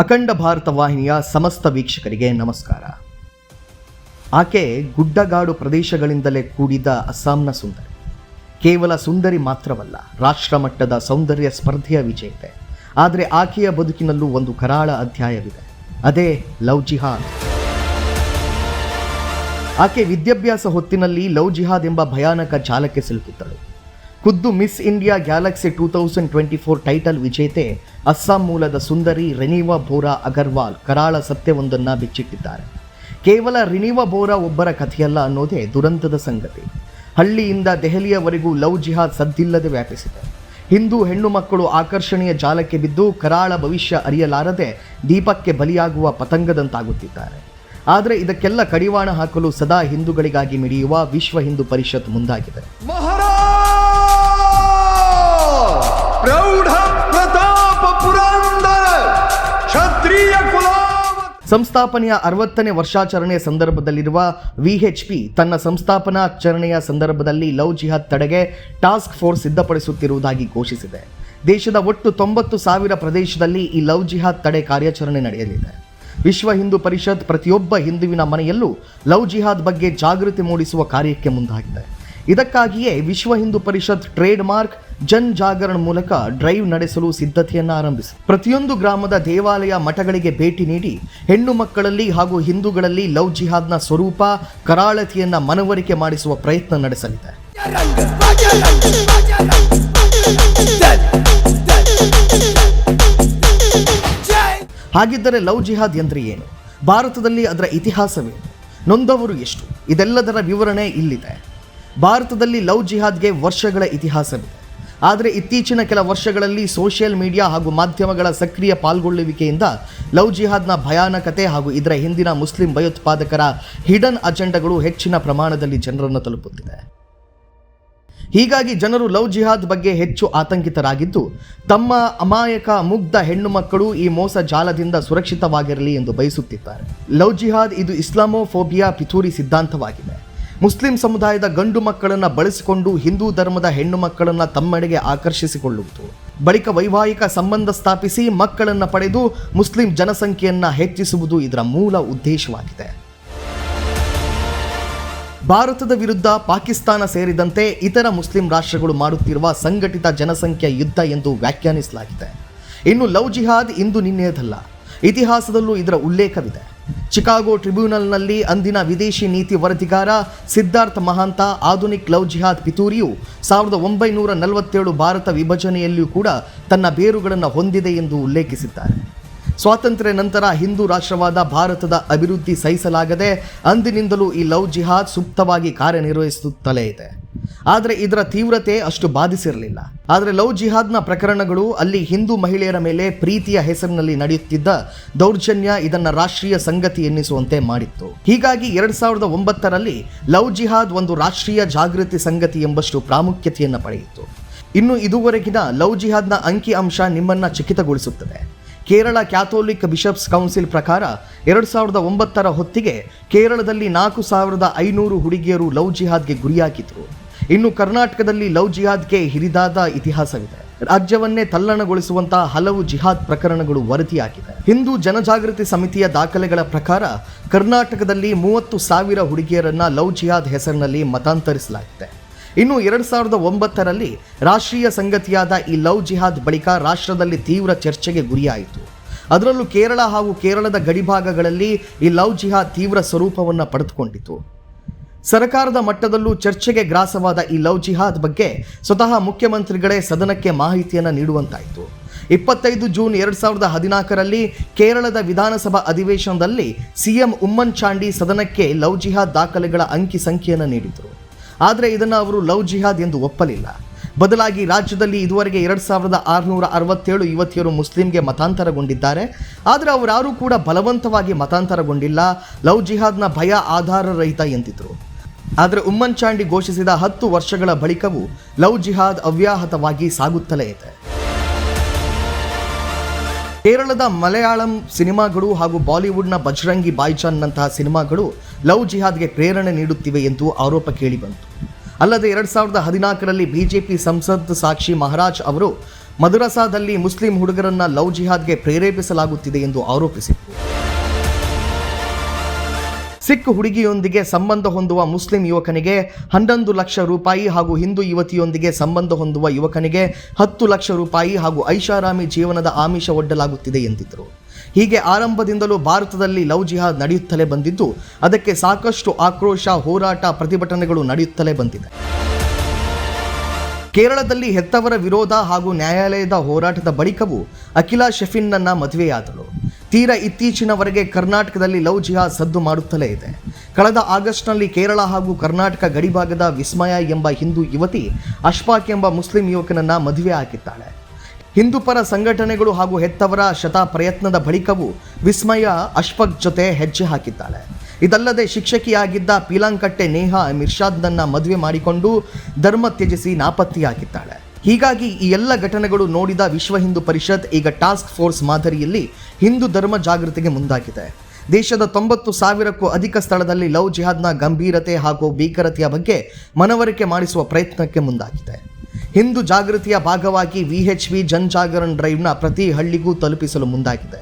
ಅಖಂಡ ಭಾರತ ವಾಹಿನಿಯ ಸಮಸ್ತ ವೀಕ್ಷಕರಿಗೆ ನಮಸ್ಕಾರ. ಆಕೆ ಗುಡ್ಡಗಾಡು ಪ್ರದೇಶಗಳಿಂದಲೇ ಕೂಡಿದ ಅಸ್ಸಾಂನ ಸುಂದರಿ. ಕೇವಲ ಸುಂದರಿ ಮಾತ್ರವಲ್ಲ, ರಾಷ್ಟ್ರಮಟ್ಟದ ಸೌಂದರ್ಯ ಸ್ಪರ್ಧೆಯ ವಿಜೇತೆ. ಆದರೆ ಆಕೆಯ ಬದುಕಿನಲ್ಲೂ ಒಂದು ಕರಾಳ ಅಧ್ಯಾಯವಿದೆ. ಅದೇ ಲವ್ ಜಿಹಾದ್. ಆಕೆ ವಿದ್ಯಾಭ್ಯಾಸ ಹೊತ್ತಿನಲ್ಲಿ ಲವ್ ಜಿಹಾದ್ ಎಂಬ ಭಯಾನಕ ಜಾಲಕ್ಕೆ ಸಿಲುಕಿದ್ದಳು. ಖುದ್ದು Miss India Galaxy two thousand twenty four title ವಿಜೇತೆ ಅಸ್ಸಾಂ ಮೂಲದ ಸುಂದರಿ ರಿನಿವಾ ಬೋರಾ ಅಗರ್ವಾಲ್ ಕರಾಳ ಸತ್ಯವೊಂದನ್ನು ಬಿಚ್ಚಿಟ್ಟಿದ್ದಾರೆ. ಕೇವಲ ರಿನಿವಾ ಬೋರಾ ಒಬ್ಬರ ಕಥೆಯಲ್ಲ ಅನ್ನೋದೇ ದುರಂತದ ಸಂಗತಿ. ಹಳ್ಳಿಯಿಂದ ದೆಹಲಿಯವರೆಗೂ ಲವ್ ಜಿಹಾದ್ ಸದ್ದಿಲ್ಲದೆ ವ್ಯಾಪಿಸಿದೆ. ಹಿಂದೂ ಹೆಣ್ಣು ಮಕ್ಕಳು ಆಕರ್ಷಣೆಯ ಜಾಲಕ್ಕೆ ಬಿದ್ದು ಕರಾಳ ಭವಿಷ್ಯ ಅರಿಯಲಾರದೆ ದೀಪಕ್ಕೆ ಬಲಿಯಾಗುವ ಪತಂಗದಂತಾಗುತ್ತಿದ್ದಾರೆ. ಆದರೆ ಇದಕ್ಕೆಲ್ಲ ಕಡಿವಾಣ ಹಾಕಲು ಸದಾ ಹಿಂದೂಗಳಿಗಾಗಿ ಮಿಡಿಯುವ ವಿಶ್ವ ಹಿಂದೂ ಪರಿಷತ್ ಮುಂದಾಗಿದೆ. ಪ್ರೌಢ ಪ್ರತಾಪ ಪುರಂದರ ಕ್ಷತ್ರಿಯ ಸಂಸ್ಥಾಪನೆಯ ಅರವತ್ತನೇ ವರ್ಷಾಚರಣೆಯ ಸಂದರ್ಭದಲ್ಲಿರುವ ವಿಎಚ್ಪಿ ತನ್ನ ಸಂಸ್ಥಾಪನಾಚರಣೆಯ ಸಂದರ್ಭದಲ್ಲಿ ಲವ್ ಜಿಹಾದ್ ತಡೆಗೆ ಟಾಸ್ಕ್ ಫೋರ್ಸ್ ಸಿದ್ಧಪಡಿಸುತ್ತಿರುವುದಾಗಿ ಘೋಷಿಸಿದೆ. ದೇಶದ ಒಟ್ಟು ತೊಂಬತ್ತು ಸಾವಿರ ಪ್ರದೇಶದಲ್ಲಿ ಈ ಲವ್ ಜಿಹಾದ್ ತಡೆ ಕಾರ್ಯಾಚರಣೆ ನಡೆಯಲಿದೆ. ವಿಶ್ವ ಹಿಂದೂ ಪರಿಷತ್ ಪ್ರತಿಯೊಬ್ಬ ಹಿಂದುವಿನ ಮನೆಯಲ್ಲೂ ಲವ್ ಜಿಹಾದ್ ಬಗ್ಗೆ ಜಾಗೃತಿ ಮೂಡಿಸುವ ಕಾರ್ಯಕ್ಕೆ ಮುಂದಾಗಿದೆ. ಇದಕ್ಕಾಗಿಯೇ ವಿಶ್ವ ಹಿಂದೂ ಪರಿಷತ್ ಟ್ರೇಡ್ ಮಾರ್ಕ್ ಜನ್ ಜಾಗರಣ ಮೂಲಕ ಡ್ರೈವ್ ನಡೆಸಲು ಸಿದ್ಧತೆಯನ್ನು ಆರಂಭಿಸಿ ಪ್ರತಿಯೊಂದು ಗ್ರಾಮದ ದೇವಾಲಯ ಮಠಗಳಿಗೆ ಭೇಟಿ ನೀಡಿ ಹೆಣ್ಣು ಮಕ್ಕಳಲ್ಲಿ ಹಾಗೂ ಹಿಂದೂಗಳಲ್ಲಿ ಲವ್ ಜಿಹಾದ್ನ ಸ್ವರೂಪ, ಕರಾಳತೆಯನ್ನ ಮನವರಿಕೆ ಮಾಡಿಸುವ ಪ್ರಯತ್ನ ನಡೆಸಲಿದೆ. ಹಾಗಿದ್ದರೆ ಲವ್ ಜಿಹಾದ್ ಎಂದ್ರೆ ಏನು? ಭಾರತದಲ್ಲಿ ಅದರ ಇತಿಹಾಸವೇನು? ನೊಂದವರು ಎಷ್ಟು? ಇದೆಲ್ಲದರ ವಿವರಣೆ ಇಲ್ಲಿದೆ. ಭಾರತದಲ್ಲಿ ಲವ್ ಜಿಹಾದ್ಗೆ ವರ್ಷಗಳ ಇತಿಹಾಸವಿದೆ. ಆದರೆ ಇತ್ತೀಚಿನ ಕೆಲ ವರ್ಷಗಳಲ್ಲಿ ಸೋಷಿಯಲ್ ಮೀಡಿಯಾ ಹಾಗೂ ಮಾಧ್ಯಮಗಳ ಸಕ್ರಿಯ ಪಾಲ್ಗೊಳ್ಳುವಿಕೆಯಿಂದ ಲವ್ ಜಿಹಾದ್ನ ಭಯಾನಕತೆ ಹಾಗೂ ಇದರ ಹಿಂದಿನ ಮುಸ್ಲಿಂ ಭಯೋತ್ಪಾದಕರ ಹಿಡನ್ ಅಜೆಂಡಗಳು ಹೆಚ್ಚಿನ ಪ್ರಮಾಣದಲ್ಲಿ ಜನರನ್ನು ತಲುಪುತ್ತಿದೆ. ಹೀಗಾಗಿ ಜನರು ಲವ್ ಜಿಹಾದ್ ಬಗ್ಗೆ ಹೆಚ್ಚು ಆತಂಕಿತರಾಗಿದ್ದು, ತಮ್ಮ ಅಮಾಯಕ ಮುಗ್ಧ ಹೆಣ್ಣು ಮಕ್ಕಳು ಈ ಮೋಸ ಜಾಲದಿಂದ ಸುರಕ್ಷಿತವಾಗಿರಲಿ ಎಂದು ಬಯಸುತ್ತಿದ್ದಾರೆ. ಲವ್ ಜಿಹಾದ್ ಇದು ಇಸ್ಲಾಮೋಫೋಬಿಯಾ ಪಿತೂರಿ ಸಿದ್ಧಾಂತವಾಗಿದೆ. ಮುಸ್ಲಿಂ ಸಮುದಾಯದ ಗಂಡು ಮಕ್ಕಳನ್ನ ಬಳಸಿಕೊಂಡು ಹಿಂದೂ ಧರ್ಮದ ಹೆಣ್ಣು ಮಕ್ಕಳನ್ನ ತಮ್ಮೆಡೆಗೆ ಆಕರ್ಷಿಸಿಕೊಳ್ಳುವುದು. ಬಳಿಕ ವೈವಾಹಿಕ ಸಂಬಂಧ ಸ್ಥಾಪಿಸಿ ಮಕ್ಕಳನ್ನ ಪಡೆದು ಮುಸ್ಲಿಂ ಜನಸಂಖ್ಯೆಯನ್ನ ಹೆಚ್ಚಿಸುವುದು ಇದರ ಮೂಲ ಉದ್ದೇಶವಾಗಿದೆ. ಭಾರತದ ವಿರುದ್ಧ ಪಾಕಿಸ್ತಾನ ಸೇರಿದಂತೆ ಇತರ ಮುಸ್ಲಿಂ ರಾಷ್ಟ್ರಗಳು ಮಾಡುತ್ತಿರುವ ಸಂಘಟಿತ ಜನಸಂಖ್ಯಾ ಯುದ್ಧ ಎಂದು ವ್ಯಾಖ್ಯಾನಿಸಲಾಗಿದೆ. ಇನ್ನು ಲವ್ ಜಿಹಾದ್ ಇಂದು ನಿನ್ನೆಯದಲ್ಲ. ಇತಿಹಾಸದಲ್ಲೂ ಇದರ ಉಲ್ಲೇಖವಿದೆ. ಚಿಕಾಗೋ ಟ್ರಿಬ್ಯುನಲ್ನಲ್ಲಿ ಅಂದಿನ ವಿದೇಶಿ ನೀತಿ ವರದಿಗಾರ ಸಿದ್ಧಾರ್ಥ ಮಹಾಂತ ಆಧುನಿಕ್ ಲವ್ ಜಿಹಾದ್ ಪಿತೂರಿಯು ಸಾವಿರದ ಒಂಬೈನೂರ ನಲವತ್ತೇಳು ಭಾರತ ವಿಭಜನೆಯಲ್ಲಿಯೂ ಕೂಡ ತನ್ನ ಬೇರುಗಳನ್ನು ಹೊಂದಿದೆ ಎಂದು ಉಲ್ಲೇಖಿಸಿದ್ದಾರೆ. ಸ್ವಾತಂತ್ರ್ಯ ನಂತರ ಹಿಂದೂ ರಾಷ್ಟ್ರವಾದ ಭಾರತದ ಅಭಿವೃದ್ಧಿ ಸಹಿಸಲಾಗದೆ ಅಂದಿನಿಂದಲೂ ಈ ಲವ್ ಜಿಹಾದ್ ಸೂಕ್ತವಾಗಿ ಕಾರ್ಯನಿರ್ವಹಿಸುತ್ತಲೇ ಇದೆ. ಆದರೆ ಇದರ ತೀವ್ರತೆ ಅಷ್ಟು ಬಾಧಿಸಿರಲಿಲ್ಲ. ಆದರೆ ಲವ್ ಜಿಹಾದ್ನ ಪ್ರಕರಣಗಳು ಅಲ್ಲಿ ಹಿಂದೂ ಮಹಿಳೆಯರ ಮೇಲೆ ಪ್ರೀತಿಯ ಹೆಸರಿನಲ್ಲಿ ನಡೆಯುತ್ತಿದ್ದ ದೌರ್ಜನ್ಯ ಇದನ್ನ ರಾಷ್ಟ್ರೀಯ ಸಂಗತಿ ಎನ್ನಿಸುವಂತೆ ಮಾಡಿತ್ತು. ಹೀಗಾಗಿ ಎರಡ್ ಸಾವಿರದ ಒಂಬತ್ತರಲ್ಲಿ ಲವ್ ಜಿಹಾದ್ ಒಂದು ರಾಷ್ಟ್ರೀಯ ಜಾಗೃತಿ ಸಂಗತಿ ಎಂಬಷ್ಟು ಪ್ರಾಮುಖ್ಯತೆಯನ್ನು ಪಡೆಯಿತು. ಇನ್ನು ಇದುವರೆಗಿನ ಲವ್ ಜಿಹಾದ್ನ ಅಂಕಿ ಅಂಶ ನಿಮ್ಮನ್ನ ಚಕಿತಗೊಳಿಸುತ್ತದೆ. ಕೇರಳ ಕ್ಯಾಥೋಲಿಕ್ ಬಿಷಪ್ಸ್ ಕೌನ್ಸಿಲ್ ಪ್ರಕಾರ ಎರಡು ಸಾವಿರದ ಒಂಬತ್ತರ ಹೊತ್ತಿಗೆ ಕೇರಳದಲ್ಲಿ ನಾಲ್ಕು ಸಾವಿರದ ಐನೂರು ಹುಡುಗಿಯರು ಲವ್ ಜಿಹಾದ್ಗೆ ಗುರಿಯಾಗಿದ್ರು. ಇನ್ನು ಕರ್ನಾಟಕದಲ್ಲಿ ಲವ್ ಜಿಹಾದ್ಗೆ ಹಿರಿದಾದ ಇತಿಹಾಸವಿದೆ. ರಾಜ್ಯವನ್ನೇ ತಲ್ಲಣಗೊಳಿಸುವಂತಹ ಹಲವು ಜಿಹಾದ್ ಪ್ರಕರಣಗಳು ವರದಿಯಾಗಿದೆ. ಹಿಂದೂ ಜನಜಾಗೃತಿ ಸಮಿತಿಯ ದಾಖಲೆಗಳ ಪ್ರಕಾರ ಕರ್ನಾಟಕದಲ್ಲಿ ಮೂವತ್ತು ಸಾವಿರ ಹುಡುಗಿಯರನ್ನ ಲವ್ ಜಿಹಾದ್ ಹೆಸರಿನಲ್ಲಿ ಮತಾಂತರಿಸಲಾಗಿದೆ. ಇನ್ನು ಎರಡು ಸಾವಿರದ ಒಂಬತ್ತರಲ್ಲಿ ರಾಷ್ಟ್ರೀಯ ಸಂಗತಿಯಾದ ಈ ಲವ್ ಜಿಹಾದ್ ಬಳಿಕ ರಾಷ್ಟ್ರದಲ್ಲಿ ತೀವ್ರ ಚರ್ಚೆಗೆ ಗುರಿಯಾಯಿತು. ಅದರಲ್ಲೂ ಕೇರಳ ಹಾಗೂ ಕೇರಳದ ಗಡಿಭಾಗಗಳಲ್ಲಿ ಈ ಲವ್ ಜಿಹಾದ್ ತೀವ್ರ ಸ್ವರೂಪವನ್ನು ಪಡೆದುಕೊಂಡಿತು. ಸರ್ಕಾರದ ಮಟ್ಟದಲ್ಲೂ ಚರ್ಚೆಗೆ ಗ್ರಾಸವಾದ ಈ ಲವ್ ಜಿಹಾದ್ ಬಗ್ಗೆ ಸ್ವತಃ ಮುಖ್ಯಮಂತ್ರಿಗಳೇ ಸದನಕ್ಕೆ ಮಾಹಿತಿಯನ್ನು ನೀಡುವಂತಾಯಿತು. ಇಪ್ಪತ್ತೈದು ಜೂನ್ ಎರಡು ಸಾವಿರದ ಹದಿನಾಲ್ಕರಲ್ಲಿ ಕೇರಳದ ವಿಧಾನಸಭಾ ಅಧಿವೇಶನದಲ್ಲಿ ಸಿಎಂ ಉಮ್ಮನ್ ಚಾಂಡಿ ಸದನಕ್ಕೆ ಲವ್ ಜಿಹಾದ್ ದಾಖಲೆಗಳ ಅಂಕಿ ಸಂಖ್ಯೆಯನ್ನು ನೀಡಿದರು. ಆದರೆ ಇದನ್ನು ಅವರು ಲವ್ ಜಿಹಾದ್ ಎಂದು ಒಪ್ಪಲಿಲ್ಲ. ಬದಲಾಗಿ ರಾಜ್ಯದಲ್ಲಿ ಇದುವರೆಗೆ ಎರಡು ಸಾವಿರದ ಆರುನೂರ ಅರವತ್ತೇಳು ಯುವತಿಯರು ಮುಸ್ಲಿಂಗೆ ಮತಾಂತರಗೊಂಡಿದ್ದಾರೆ. ಆದರೆ ಅವರಾರೂ ಕೂಡ ಬಲವಂತವಾಗಿ ಮತಾಂತರಗೊಂಡಿಲ್ಲ. ಲವ್ ಜಿಹಾದ್ನ ಭಯ ಆಧಾರರಹಿತ ಎಂದಿದ್ರು. ಆದರೆ ಉಮ್ಮನ್ ಚಾಂಡಿ ಘೋಷಿಸಿದ ಹತ್ತು ವರ್ಷಗಳ ಬಳಿಕವೂ ಲವ್ ಜಿಹಾದ್ ಅವ್ಯಾಹತವಾಗಿ ಸಾಗುತ್ತಲೇ ಇದೆ. ಕೇರಳದ ಮಲಯಾಳಂ ಸಿನಿಮಾಗಳು ಹಾಗೂ ಬಾಲಿವುಡ್ನ ಬಜರಂಗಿ ಬಾಯ್ಚಾನ್ನಂತಹ ಸಿನಿಮಾಗಳು ಲವ್ ಜಿಹಾದ್ಗೆ ಪ್ರೇರಣೆ ನೀಡುತ್ತಿವೆ ಎಂದು ಆರೋಪ ಕೇಳಿಬಂತು. ಅಲ್ಲದೆ ಎರಡ್ ಸಾವಿರದ ಹದಿನಾಲ್ಕರಲ್ಲಿ ಬಿಜೆಪಿ ಸಂಸದ್ ಸಾಕ್ಷಿ ಮಹಾರಾಜ್ ಅವರು ಮದ್ರಸಾದಲ್ಲಿ ಮುಸ್ಲಿಂ ಹುಡುಗರನ್ನ ಲವ್ ಜಿಹಾದ್ಗೆ ಪ್ರೇರೇಪಿಸಲಾಗುತ್ತಿದೆ ಎಂದು ಆರೋಪಿಸಿತ್ತು ಸಿಖ್ ಹುಡುಗಿಯೊಂದಿಗೆ ಸಂಬಂಧ ಹೊಂದುವ ಮುಸ್ಲಿಂ ಯುವಕನಿಗೆ ಹನ್ನೊಂದು ಲಕ್ಷ ರೂಪಾಯಿ ಹಾಗೂ ಹಿಂದೂ ಯುವತಿಯೊಂದಿಗೆ ಸಂಬಂಧ ಹೊಂದುವ ಯುವಕನಿಗೆ ಹತ್ತು ಲಕ್ಷ ರೂಪಾಯಿ ಹಾಗೂ ಐಷಾರಾಮಿ ಜೀವನದ ಆಮಿಷ ಒಡ್ಡಲಾಗುತ್ತಿದೆ ಎಂದಿದ್ದರು. ಹೀಗೆ ಆರಂಭದಿಂದಲೂ ಭಾರತದಲ್ಲಿ ಲವ್ ಜಿಹಾದ್ ನಡೆಯುತ್ತಲೇ ಬಂದಿದ್ದು, ಅದಕ್ಕೆ ಸಾಕಷ್ಟು ಆಕ್ರೋಶ, ಹೋರಾಟ, ಪ್ರತಿಭಟನೆಗಳು ನಡೆಯುತ್ತಲೇ ಬಂದಿದೆ. ಕೇರಳದಲ್ಲಿ ಹೆತ್ತವರ ವಿರೋಧ ಹಾಗೂ ನ್ಯಾಯಾಲಯದ ಹೋರಾಟದ ಬಳಿಕವೂ ಅಖಿಲಾ ಶೆಫಿನ್ನನ್ನ ಮದುವೆಯಾದಳು. ತೀರಾ ಇತ್ತೀಚಿನವರೆಗೆ ಕರ್ನಾಟಕದಲ್ಲಿ ಲವ್ ಜಿಹಾ ಸದ್ದು ಮಾಡುತ್ತಲೇ ಇದೆ. ಕಳೆದ ಆಗಸ್ಟ್ನಲ್ಲಿ ಕೇರಳ ಹಾಗೂ ಕರ್ನಾಟಕ ಗಡಿಭಾಗದ ವಿಸ್ಮಯ ಎಂಬ ಹಿಂದೂ ಯುವತಿ ಅಶ್ಫಾಕ್ ಎಂಬ ಮುಸ್ಲಿಂ ಯುವಕನನ್ನ ಮದುವೆ ಹಾಕಿದ್ದಾಳೆ. ಹಿಂದೂ ಪರ ಸಂಘಟನೆಗಳು ಹಾಗೂ ಹೆತ್ತವರ ಶತ ಪ್ರಯತ್ನದ ಬಳಿಕವೂ ವಿಸ್ಮಯ ಅಶ್ಫಕ್ ಜೊತೆ ಹೆಜ್ಜೆ ಹಾಕಿದ್ದಾಳೆ. ಇದಲ್ಲದೆ ಶಿಕ್ಷಕಿಯಾಗಿದ್ದ ಪೀಲಾಂಕಟ್ಟೆ ನೇಹಾ ಮಿರ್ಷಾದ್ನನ್ನ ಮದುವೆ ಮಾಡಿಕೊಂಡು ಧರ್ಮ ತ್ಯಜಿಸಿ ನಾಪತ್ತೆಯಾಗಿದ್ದಾಳೆ. ಹೀಗಾಗಿ ಈ ಎಲ್ಲ ಘಟನೆಗಳು ನೋಡಿದ ವಿಶ್ವ ಹಿಂದೂ ಪರಿಷತ್ ಈಗ ಟಾಸ್ಕ್ ಫೋರ್ಸ್ ಮಾದರಿಯಲ್ಲಿ ಹಿಂದೂ ಧರ್ಮ ಜಾಗೃತಿಗೆ ಮುಂದಾಗಿದೆ. ದೇಶದ ತೊಂಬತ್ತು ಸಾವಿರಕ್ಕೂ ಅಧಿಕ ಸ್ಥಳದಲ್ಲಿ ಲವ್ ಜಿಹಾದ್ನ ಗಂಭೀರತೆ ಹಾಗೂ ಭೀಕರತೆಯ ಬಗ್ಗೆ ಮನವರಿಕೆ ಮಾಡಿಸುವ ಪ್ರಯತ್ನಕ್ಕೆ ಮುಂದಾಗಿದೆ. ಹಿಂದೂ ಜಾಗೃತಿಯ ಭಾಗವಾಗಿ ವಿ ಎಚ್ ವಿ ಜನಜಾಗರಣ್ ಡ್ರೈವ್ನ ಪ್ರತಿ ಹಳ್ಳಿಗೂ ತಲುಪಿಸಲು ಮುಂದಾಗಿದೆ.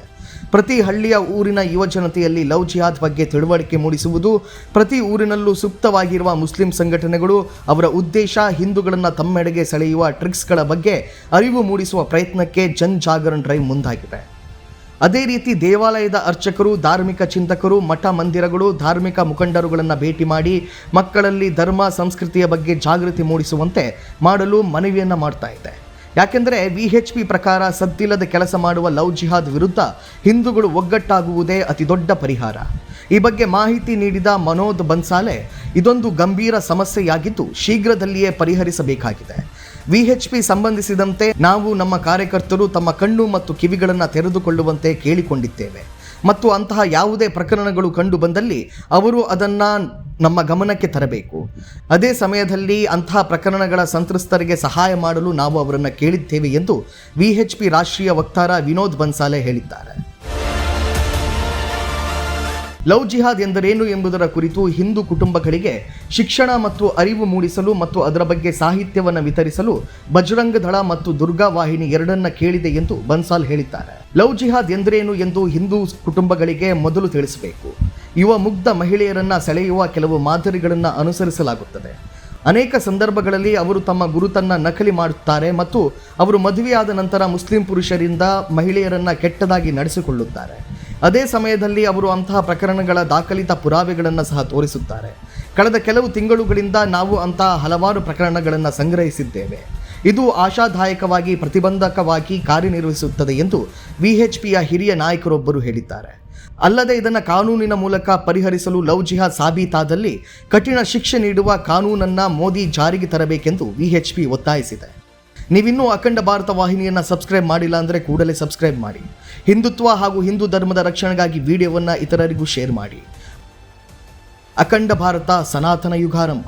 ಪ್ರತಿ ಹಳ್ಳಿಯ ಊರಿನ ಯುವಜನತೆಯಲ್ಲಿ ಲವ್ ಜಿಹಾದ್ ಬಗ್ಗೆ ತಿಳುವಳಿಕೆ ಮೂಡಿಸುವುದು, ಪ್ರತಿ ಊರಿನಲ್ಲೂ ಸೂಕ್ತವಾಗಿರುವ ಮುಸ್ಲಿಂ ಸಂಘಟನೆಗಳು ಅವರ ಉದ್ದೇಶ ಹಿಂದೂಗಳನ್ನು ತಮ್ಮೆಡೆಗೆ ಸೆಳೆಯುವ ಟ್ರಿಕ್ಸ್ಗಳ ಬಗ್ಗೆ ಅರಿವು ಮೂಡಿಸುವ ಪ್ರಯತ್ನಕ್ಕೆ ಜನ್ ಜಾಗರಣ್ ಡ್ರೈವ್ ಮುಂದಾಗಿದೆ. ಅದೇ ರೀತಿ ದೇವಾಲಯದ ಅರ್ಚಕರು, ಧಾರ್ಮಿಕ ಚಿಂತಕರು, ಮಠ ಮಂದಿರಗಳು, ಧಾರ್ಮಿಕ ಮುಖಂಡರುಗಳನ್ನು ಭೇಟಿ ಮಾಡಿ ಮಕ್ಕಳಲ್ಲಿ ಧರ್ಮ, ಸಂಸ್ಕೃತಿಯ ಬಗ್ಗೆ ಜಾಗೃತಿ ಮೂಡಿಸುವಂತೆ ಮಾಡಲು ಮನವಿಯನ್ನು ಮಾಡ್ತಾ ಇದೆ ಯಾಕೆಂದರೆ ವಿ ಎಚ್ ಪಿ ಪ್ರಕಾರ ಸದ್ದಿಲ್ಲದ ಕೆಲಸ ಮಾಡುವ ಲವ್ ಜಿಹಾದ್ ವಿರುದ್ಧ ಹಿಂದೂಗಳು ಒಗ್ಗಟ್ಟಾಗುವುದೇ ಅತಿ ದೊಡ್ಡ ಪರಿಹಾರ. ಈ ಬಗ್ಗೆ ಮಾಹಿತಿ ನೀಡಿದ ಮನೋದ್ ಬನ್ಸಾಲೆ, ಇದೊಂದು ಗಂಭೀರ ಸಮಸ್ಯೆಯಾಗಿದ್ದು ಶೀಘ್ರದಲ್ಲಿಯೇ ಪರಿಹರಿಸಬೇಕಾಗಿದೆ. ವಿಎಚ್ಪಿ ಸಂಬಂಧಿಸಿದಂತೆ ನಾವು ನಮ್ಮ ಕಾರ್ಯಕರ್ತರು ತಮ್ಮ ಕಣ್ಣು ಮತ್ತು ಕಿವಿಗಳನ್ನು ತೆರೆದುಕೊಳ್ಳುವಂತೆ ಕೇಳಿಕೊಂಡಿದ್ದೇವೆ. ಮತ್ತು ಅಂತಹ ಯಾವುದೇ ಪ್ರಕರಣಗಳು ಕಂಡು ಬಂದಲ್ಲಿ ಅವರು ಅದನ್ನು ನಮ್ಮ ಗಮನಕ್ಕೆ ತರಬೇಕು. ಅದೇ ಸಮಯದಲ್ಲಿ ಅಂತಹ ಪ್ರಕರಣಗಳ ಸಂತ್ರಸ್ತರಿಗೆ ಸಹಾಯ ಮಾಡಲು ನಾವು ಅವರನ್ನು ಕೇಳಿದ್ದೇವೆ ಎಂದು ವಿಎಚ್ಪಿ ರಾಷ್ಟ್ರೀಯ ವಕ್ತಾರ ವಿನೋದ್ ಬನ್ಸಾಲೆ ಹೇಳಿದ್ದಾರೆ. ಲವ್ ಜಿಹಾದ್ ಎಂದರೇನು ಎಂಬುದರ ಕುರಿತು ಹಿಂದೂ ಕುಟುಂಬಗಳಿಗೆ ಶಿಕ್ಷಣ ಮತ್ತು ಅರಿವು ಮೂಡಿಸಲು ಮತ್ತು ಅದರ ಬಗ್ಗೆ ಸಾಹಿತ್ಯವನ್ನು ವಿತರಿಸಲು ಬಜರಂಗ ದಳ ಮತ್ತು ದುರ್ಗಾ ವಾಹಿನಿ ಎರಡನ್ನ ಕೇಳಿದೆ ಎಂದು ಬನ್ಸಾಲ್ ಹೇಳಿದ್ದಾರೆ. ಲವ್ ಜಿಹಾದ್ ಎಂದರೇನು ಎಂದು ಹಿಂದೂ ಕುಟುಂಬಗಳಿಗೆ ಮೊದಲು ತಿಳಿಸಬೇಕು. ಯುವ ಮುಗ್ಧ ಮಹಿಳೆಯರನ್ನ ಸೆಳೆಯುವ ಕೆಲವು ಮಾದರಿಗಳನ್ನು ಅನುಸರಿಸಲಾಗುತ್ತದೆ. ಅನೇಕ ಸಂದರ್ಭಗಳಲ್ಲಿ ಅವರು ತಮ್ಮ ಗುರುತನ್ನು ನಕಲಿ ಮಾಡುತ್ತಾರೆ ಮತ್ತು ಅವರು ಮದುವೆಯಾದ ನಂತರ ಮುಸ್ಲಿಂ ಪುರುಷರಿಂದ ಮಹಿಳೆಯರನ್ನು ಕೆಟ್ಟದಾಗಿ ನಡೆಸಿಕೊಳ್ಳುತ್ತಾರೆ. ಅದೇ ಸಮಯದಲ್ಲಿ ಅವರು ಅಂತಹ ಪ್ರಕರಣಗಳ ದಾಖಲಿತ ಪುರಾವೆಗಳನ್ನು ಸಹ ತೋರಿಸುತ್ತಾರೆ. ಕಳೆದ ಕೆಲವು ತಿಂಗಳುಗಳಿಂದ ನಾವು ಅಂತಹ ಹಲವಾರು ಪ್ರಕರಣಗಳನ್ನು ಸಂಗ್ರಹಿಸಿದ್ದೇವೆ. ಇದು ಆಶಾದಾಯಕವಾಗಿ ಪ್ರತಿಬಂಧಕವಾಗಿ ಕಾರ್ಯನಿರ್ವಹಿಸುತ್ತದೆ ಎಂದು ವಿಎಚ್ಪಿಯ ಹಿರಿಯ ನಾಯಕರೊಬ್ಬರು ಹೇಳಿದ್ದಾರೆ. ಅಲ್ಲದೆ ಇದನ್ನು ಕಾನೂನಿನ ಮೂಲಕ ಪರಿಹರಿಸಲು ಲವ್ ಜಿಹಾದ್ ಸಾಬೀತಾದಲ್ಲಿ ಕಠಿಣ ಶಿಕ್ಷೆ ನೀಡುವ ಕಾನೂನನ್ನು ಮೋದಿ ಜಾರಿಗೆ ತರಬೇಕೆಂದು ವಿಎಚ್ಪಿ ಒತ್ತಾಯಿಸಿದೆ. ನೀವಿನ್ನೂ ಅಖಂಡ ಭಾರತ ವಾಹಿನಿಯನ್ನು ಸಬ್ಸ್ಕ್ರೈಬ್ ಮಾಡಿಲ್ಲ ಅಂದರೆ ಕೂಡಲೇ ಸಬ್ಸ್ಕ್ರೈಬ್ ಮಾಡಿ. ಹಿಂದುತ್ವ ಹಾಗೂ ಹಿಂದೂ ಧರ್ಮದ ರಕ್ಷಣೆಗಾಗಿ ವಿಡಿಯೋವನ್ನು ಇತರರಿಗೂ ಶೇರ್ ಮಾಡಿ. ಅಖಂಡ ಭಾರತ ಸನಾತನ ಯುಗಾರಂಭ.